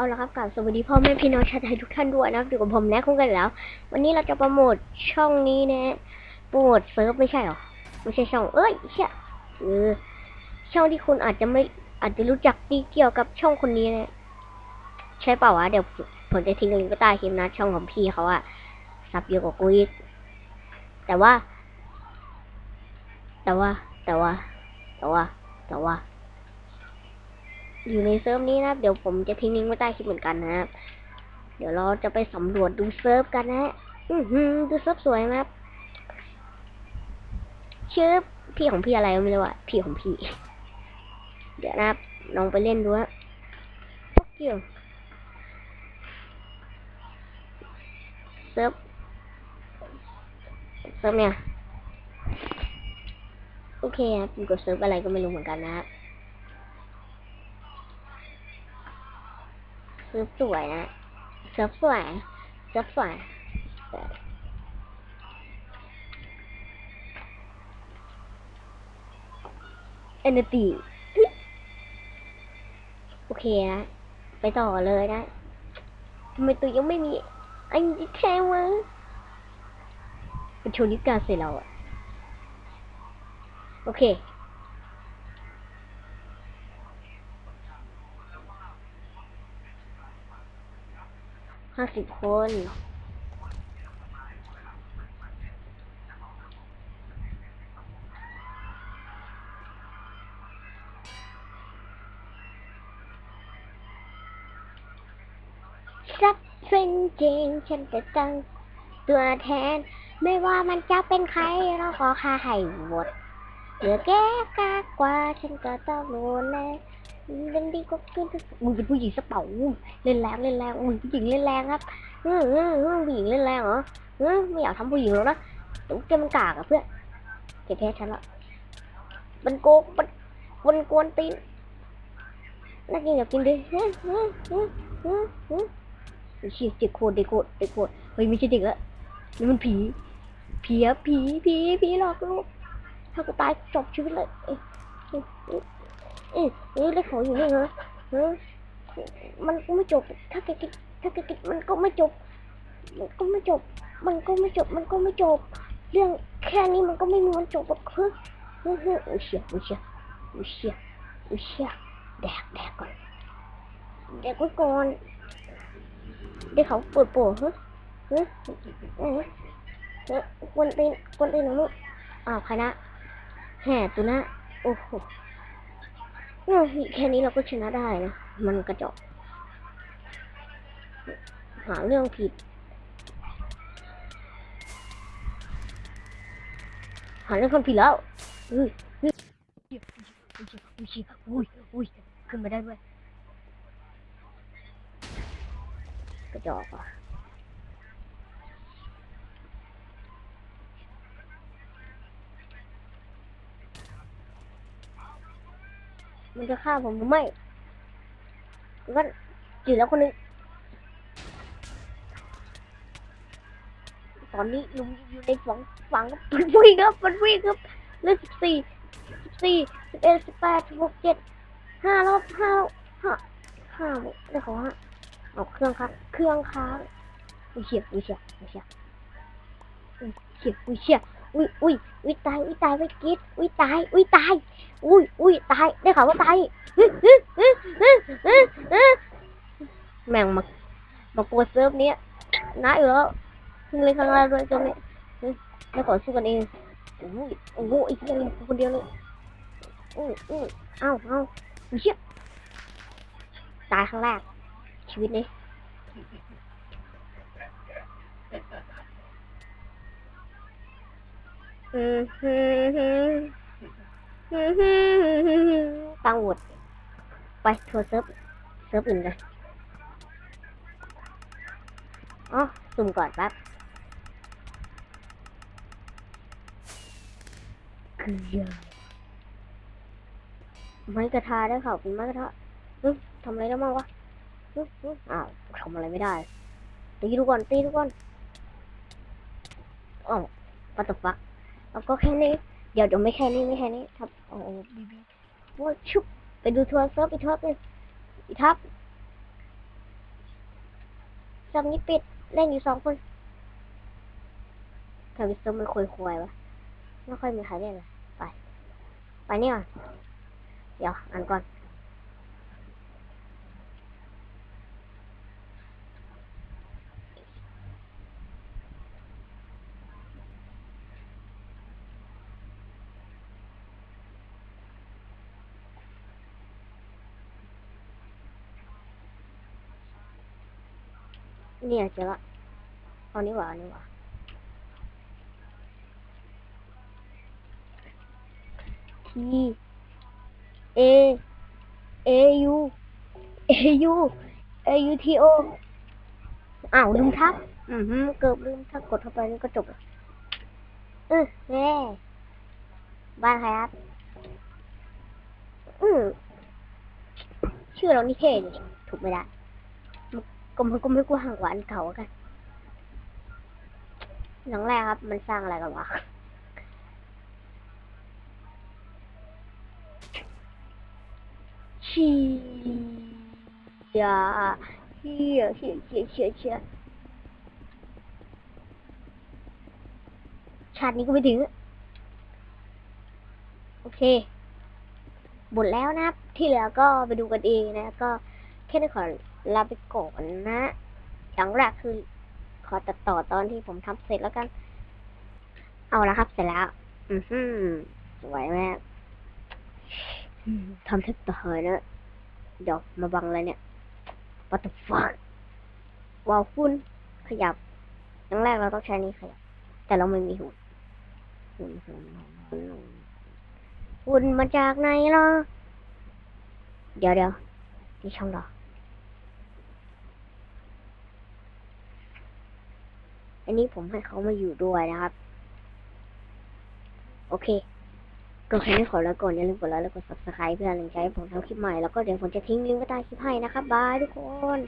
เอาละครับกลับสวัสดีพ่อแม่พี่น้องชาวไทยทุกท่านด้วยนะครับอยู่กับผมแนะคุ้งกันแล้ว วันนี้เราจะโปรโมทช่องนี้นะโปรโมทเซิร์ฟไม่ใช่หรอไม่ใช่ช่องเอ้ยเชี่ยเออช่องที่คุณอาจจะไม่อาจจะรู้จักดีเกี่ยวกับช่องคนนี้นะใช่เปล่าวะเดี๋ยวผมจะทิ้งลิงก์ไว้ใต้คลิปนะช่องของพี่เขาอะซับเยอะกว่ากูอีกแต่ว่า แต่ว่า แต่ว่า แต่ว่า แต่ว่า อยู่ในเซิร์ฟนี้นะครับ เดี๋ยวผมจะทิ้งลิงก์ไว้ใต้คลิปเหมือนกันนะครับ เดี๋ยวเราจะไปสำรวจดูเซิร์ฟกันนะฮะอือหือดูเซิร์ฟสวยนะครับชื่อพี่ของพี่อะไรไม่รู้อะพี่ของพี่ เดี๋ยวนะครับลองไปเล่นดูฮะพวกเกี่ยวเซิร์ฟเซิร์ฟเนี่ย โอเคครับผมกดเซิร์ฟอะไรก็ไม่รู้เหมือนกันนะครับ เซิร์ฟสวยนะเซิร์ฟสวยเซิร์ฟสวยเอนตีโอเคนะไปต่อเลยนะทำไมตัวยังไม่มีอันนี้แค่วะเป็นโชว์นิกาเสร็จแล้วอะโอเค ห้าสิบคนสักเป็นจริงฉันจะตั้งตัวแทน ไม่ว่ามันจะเป็นใครเราขอค่าให้หมดเหลือแก้กากว่าฉันก็ต้องโดนแน่ เล่นดีก็ขึ้นมึงเป็นผู้หญิงสเปาเล่นแรงเล่นแรงมึงผู้หญิงเล่นแรงครับเออเออเออผู้หญิงเล่นแรงเหรอเออไม่อยากทำผู้หญิงแล้วนะตุ๊กแกมันกากอะเพื่อนแกแพ้ฉันละมันโกงมันมันกวนตีนน่ากินอยากกินดิเฮ้ยเฮ้ยเฮ้ยเฮ้ยเฮ้ยเฮ้ยเชี่ยเด็กโคตรเด็กโคตรเด็กโคตรเฮ้ยไม่ใช่เด็กละนี่มันผีผีอะผีผีผีหลอกลูกถ้ากูตายจบชีวิตเลย เอ้ยเอ้ยเอ้ยเอ้ยเอ้ยเล็กขออยู่นี่เหรอเฮ้มันก็ไม่จบ ถ้าแกกินถ้าแกกินมันก็ไม่จบ มันก็ไม่จบ มันก็ไม่จบ มันก็ไม่จบ เรื่องแค่นี้มันก็ไม่มีวันจบหรอกเฮ้ยเฮ้ยเฮ้ยอุ้ยเชี่ยอเชี่ยอเชี่ยอเชี่ยแดกแดกก่อนแดกไว้ก่อนเดี๋ยวเขาปวดปวดเฮ้ยเฮ้ยเฮ้ยเฮ้ยกวนตีนกวนตีนหนูลูกอ้าวคณะแห่ตัวนะโอ้โห แค่นี้เราก็ชนะได้นะ มันกระจอกหาเรื่องผิด หาเรื่องคนผิดแล้วอุ้ยอุ้ยอุ้ยอุ้ยอุ้ยขึ้นมาได้ด้วยกระจอกอะ มันจะฆ่าผมหรือไม่ก็จืดแล้วคนนึงตอนนี้ลุงอยู่ในฝังฝังมันวิ่งครับมันวิ่งครับเลขสิบสี่สิบสี่สิบเอ็ดสิบแปดสิบหกเจ็ดห้ารอบห้าห้าห้าได้ขอห้าเอาเครื่องครับเครื่องค้างอุ้ยเฉียบอุ้ยเฉียบอุ้ยเฉียบอุ้ยเฉียบอุ้ยเฉียบ อุ้ยอุ้ยอุ้ยตายอุ้ยตายไปกิดอุ้ยตายอุ้ยตายอุ้ยอุ้ยตายได้ข่าวว่าตายฮึฮึฮึฮึฮึฮึแม่งมามากดเซิร์ฟเนี้ยนะอยู่แล้วมึงเลยข้างล่างด้วยตัวนี้เฮ้ยแล้วขอสู้กันเองโอ้โหโอ้โหไอ้เหี้ยคนเดียวเลยอืออือเอ้าเอ้าวเชี่ยตายครั้งแรกชีวิตนี้ ตังหวดไปทัวร์เซิร์ฟเซิร์ฟอื่นกันอ๋อสุ่มก่อนแป๊บคือเยอะไม้กระทาได้ข่าวเป็นไม้กระทะทำอะไรได้บ้างวะอ้าวทำอะไรไม่ได้ตีทุกคนตีทุกคนอ๋อปัตตฟัก เราก็แค่นี้ เดี๋ยวเดี๋ยวไม่แค่นี้ไม่แค่นี้ครับโอ้โหบีบีว่าชุบไปดูทัวร์เซิร์ฟอีทับเลยอีทับเซิร์ฟนี้ปิดเล่นอยู่สองคนทำไมเตอร์มันควยควยวะไม่ค่อยมีใครเล่นเลยไป ไปนี่ก่อน เดี๋ยวอ่านก่อน เนี่ยเจอละเอานี่หว่าเอานี่หว่า T A A U A U A U T O อ้าวลืมทับอือฮึเกือบลืมถ้ากดเข้าไปนี่ก็จบละเออแน่บ้านใครครับอือชื่อเรานี่เท่ดิถูกไม่ได้ ก็มันก็ไม่กว้างกว่าอันเก่ากันหลังแรกครับ มันสร้างอะไรกันวะชียาเฮียเฮียเฮียเฮียเฮียชาตินี้ก็ไม่ถึง โอเค หมดแล้วนะครับ ที่เหลือก็ไปดูกันเองนะ ก็แค่นี้ขอ ลาไปก่อนนะอย่างแรกคือ ขอตัดต่อตอนที่ผมทำเสร็จแล้วกัน เอาละครับเสร็จแล้ว อือหือสวยมากอืมทำแทบตายนะเดี๋ยวมาบังอะไรเนี่ย What the fuck ว้าวคุณขยับอย่างแรกเราต้องใช้นี้ขยับ แต่เราไม่มีหุ่นหุ่นหุ่นหุ่นมาจากไหนล่ะเดี๋ยวเดี๋ยวนี่ช่องดอ อันนี้ผมให้เขามาอยู่ด้วยนะครับ โอเคก็แค่นี้ขอแล้วก่อนอย่าลืมกดไลค์แล้วกด subscribe เพื่อเป็นกำลังใจให้ผมทำคลิปใหม่ แล้วก็เดี๋ยวผมจะทิ้งลิงก์ไว้ใต้คลิปให้นะครับบายทุกคน